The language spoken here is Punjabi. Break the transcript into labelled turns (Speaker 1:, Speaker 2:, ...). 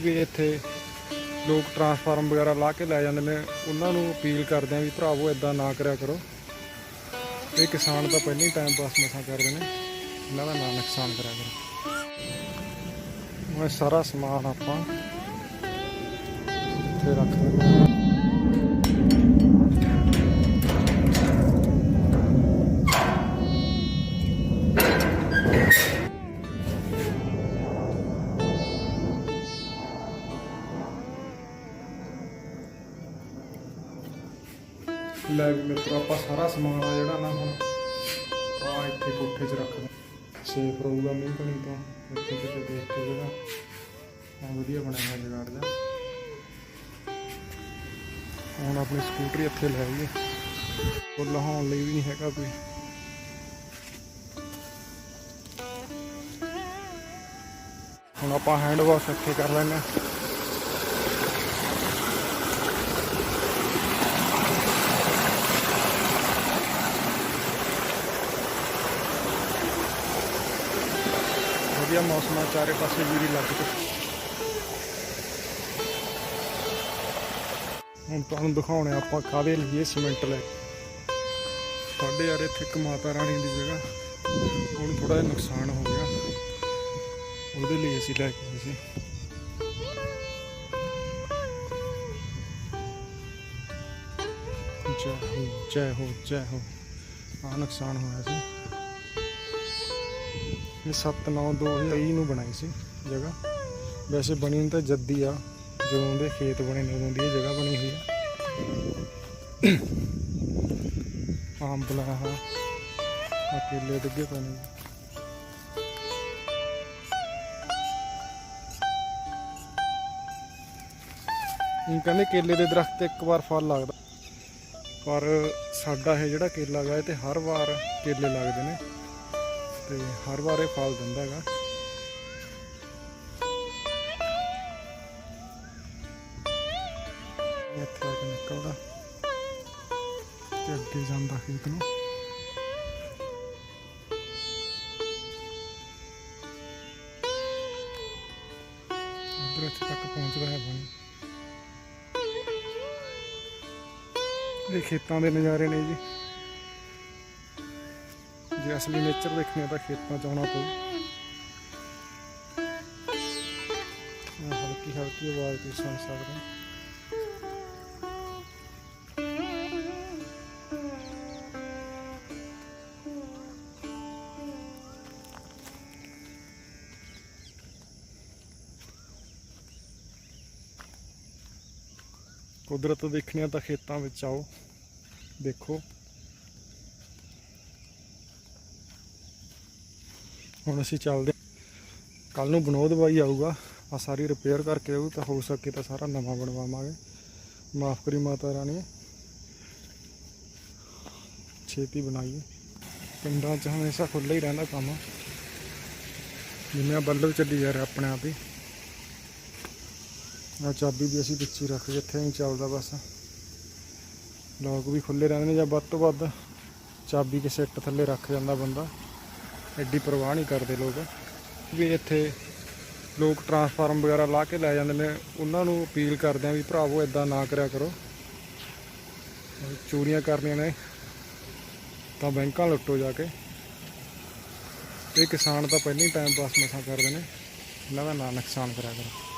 Speaker 1: ਵੀ ਇੱਥੇ ਲੋਕ ਟਰਾਂਸਫਾਰਮ ਵਗੈਰਾ ਲਾ ਕੇ ਲੈ ਜਾਂਦੇ ਨੇ। ਉਹਨਾਂ ਨੂੰ ਅਪੀਲ ਕਰਦੇ ਆ ਵੀ ਭਰਾਵੋ ਇਦਾਂ ਨਾ ਕਰਿਆ ਕਰੋ। ਇਹ ਕਿਸਾਨ ਤਾਂ ਪਹਿਲਾਂ ਹੀ ਟਾਈਮ ਪਾਸ ਮਸਾਂ ਕਰਦੇ ਨੇ। ਇਹਨਾਂ ਦਾ ਨਾ ਨੁਕਸਾਨ ਕਰਿਆ ਕਰੋ। ਉਹ ਸਾਰਾ ਸਮਾਨ ਆਪਾਂ ਇੱਥੇ ਰੱਖ ਦਿੰਦੇ। ਲੈ ਵੀ ਮਿੱਤਰੋ, ਆਪਾਂ ਸਾਰਾ ਸਮਾਨ ਆ ਜਿਹੜਾ ਨਾ ਹੁਣ ਆ ਇੱਥੇ ਕੋਠੇ 'ਚ ਰੱਖ ਦਾਂ। ਸੇਫ ਰਹੂਗਾ ਮੀਂਹ ਕਣੀ ਤੋਂ, ਇੱਥੇ ਕਿਤੇ ਦੇਖ ਕੇ ਜਗ੍ਹਾ ਆ ਵਧੀਆ ਬਣਿਆ ਹੋਇਆ ਜਗਾੜ ਦਾ ਹੁਣ ਆਪਣੀ ਸਕੂਟਰੀ ਇੱਥੇ ਲੈ ਆਈਏ। ਉਹ ਲਹਾਉਣ ਲਈ ਵੀ ਨਹੀਂ ਹੈਗਾ ਕੋਈ। ਹੁਣ ਆਪਾਂ ਹੈਂਡ ਵਾਸ਼ ਇੱਥੇ ਕਰ ਲੈਂਦੇ ਵਧੀਆ ਮੌਸਮ ਆ, ਚਾਰੇ ਪਾਸੇ ਜੀਰੀ ਲੱਗ ਚੁੱਕੀ ਹੁਣ ਤੁਹਾਨੂੰ ਦਿਖਾਉਣੇ ਆਪਾਂ ਕਾਹਦੇ ਲਈਏ ਸੀਮੈਂਟ ਲੈ ਸਾਡੇ ਯਾਰ ਇੱਥੇ ਇੱਕ ਮਾਤਾ ਰਾਣੀ ਦੀ ਜਗ੍ਹਾ। ਹੁਣ ਥੋੜਾ ਜਿਹਾ ਨੁਕਸਾਨ ਹੋ ਗਿਆ। ਉਹਦੇ ਲਈ ਅਸੀਂ ਲੈ ਕੇ ਆਏ ਸੀ। ਜੈ ਹੋ ਜੈ ਹੋ ਜੈ ਹੋ। ਆ ਨੁਕਸਾਨ ਹੋਇਆ ਸੀ। ਇਹ 7 9 2023 ਨੂੰ ਬਣਾਈ ਸੀ ਜਗ੍ਹਾ। ਵੈਸੇ ਬਣੀ ਨੂੰ ਤਾਂ ਜੱਦੀ ਆ, ਜਦੋਂ ਦੇ ਖੇਤ ਬਣੇ ਨੇ ਉਦੋਂ ਦੀ ਇਹ ਜਗ੍ਹਾ ਬਣੀ ਹੋਈ ਆ। ਆਮ ਬਲਾ ਆ। ਕੇਲੇ ਡਿੱਗੇ ਪਏ ਨੇ। ਇਹ ਕਹਿੰਦੇ ਕੇਲੇ ਦੇ ਦਰਖਤ ਇੱਕ ਵਾਰ ਫਲ ਲੱਗਦਾ। ਪਰ ਸਾਡਾ ਇਹ ਜਿਹੜਾ ਕੇਲਾ ਗਾ, ਇਹ ਤੇ ਹਰ ਵਾਰ ਕੇਲੇ ਲੱਗਦੇ ਨੇ। ਤੇ ਹਰ ਵਾਰ ਇਹ ਫਲ ਦਿੰਦਾ ਹੈਗਾ। ਇੱਥੇ ਆ ਕੇ ਨਿਕਲਦਾ। ਤੇ ਅੱਗੇ ਜਾਂਦਾ ਖੇਤ ਨੂੰ। ਉਧਰ ਇੱਥੇ ਤੱਕ ਪਹੁੰਚਦਾ ਹੈ ਪਾਣੀ ਇਹ ਖੇਤਾਂ ਦੇ ਨਜ਼ਾਰੇ ਨੇ ਜੀ। ਜੇ ਅਸਲੀ ਨੇਚਰ ਦੇਖਣੇ ਤਾਂ ਖੇਤਾਂ ਚ ਆਉਣਾ ਪਊ। ਆਹ ਹਲਕੀ ਹਲਕੀ ਆਵਾਜ਼ ਤੁਸੀਂ ਸੁਣ ਸਕਦੇ ਹੋ। ਕੁਦਰਤ ਦੇਖਣੀ ਆ ਤਾਂ ਖੇਤਾਂ ਵਿੱਚ ਆਓ, ਦੇਖੋ। ਹੁਣ ਅਸੀਂ ਚੱਲਦੇ ਕੱਲ ਨੂੰ ਬਨੋਦ ਬਾਈ ਆਊਗਾ ਆ ਸਾਰੀ ਰਿਪੇਅਰ ਕਰਕੇ ਆਊ, ਤਾਂ ਹੋ ਸਕੇ ਤਾਂ ਸਾਰਾ ਨਵਾਂ ਬਣਵਾਵਾਂਗੇ। ਮਾਫ ਕਰੀ ਮਾਤਾ ਰਾਣੀ। ਛੇਤੀ ਬਣਾਈਏ। ਪਿੰਡਾਂ 'ਚ ਹਮੇਸ਼ਾ ਖੁੱਲ੍ਹਾ ਹੀ ਰਹਿੰਦਾ ਕੰਮ। ਜਿਵੇਂ ਆ ਬੱਲਬ ਚੱਲੀ ਜਾ ਰਿਹਾ ਆਪਣੇ ਆਪ ਹੀ। ਆ ਚਾਬੀ ਵੀ ਅਸੀਂ ਪਿੱਛੇ ਹੀ ਰੱਖ ਕੇ ਇੱਥੇ ਨਹੀਂ ਚੱਲਦਾ ਬਸ। ਲੋਕ ਵੀ ਖੁੱਲੇ ਰਹਿੰਦੇ ਨੇ ਜਾਂ ਵੱਧ ਤੋਂ ਵੱਧ ਚਾਬੀ ਕਿਸੇ ਇੱਟ ਥੱਲੇ ਰੱਖ ਜਾਂਦਾ ਬੰਦਾ। ਐਡੀ ਪਰਵਾਹ ਨਹੀਂ ਕਰਦੇ ਲੋਕ। ਵੀ ਇੱਥੇ ਲੋਕ ਟਰਾਂਸਫਾਰਮ ਵਗੈਰਾ ਲਾ ਕੇ ਲੈ ਜਾਂਦੇ ਨੇ। ਉਹਨਾਂ ਨੂੰ ਅਪੀਲ ਕਰਦੇ ਆ ਵੀ ਭਰਾਵੋ ਇਦਾਂ ਨਾ ਕਰਿਆ ਕਰੋ। ਚੋਰੀਆਂ ਕਰਨੀਆਂ ਨੇ, ਤਾਂ ਬੈਂਕਾਂ ਲੁੱਟੋ ਜਾ ਕੇ। ਇਹ ਕਿਸਾਨ ਤਾਂ ਪਹਿਲਾਂ ਹੀ ਟਾਈਮ ਪਾਸ ਮਸਾ ਕਰਦੇ ਨੇ। ਇਹਨਾਂ ਦਾ ਨਾ ਨੁਕਸਾਨ ਕਰਿਆ ਕਰੋ।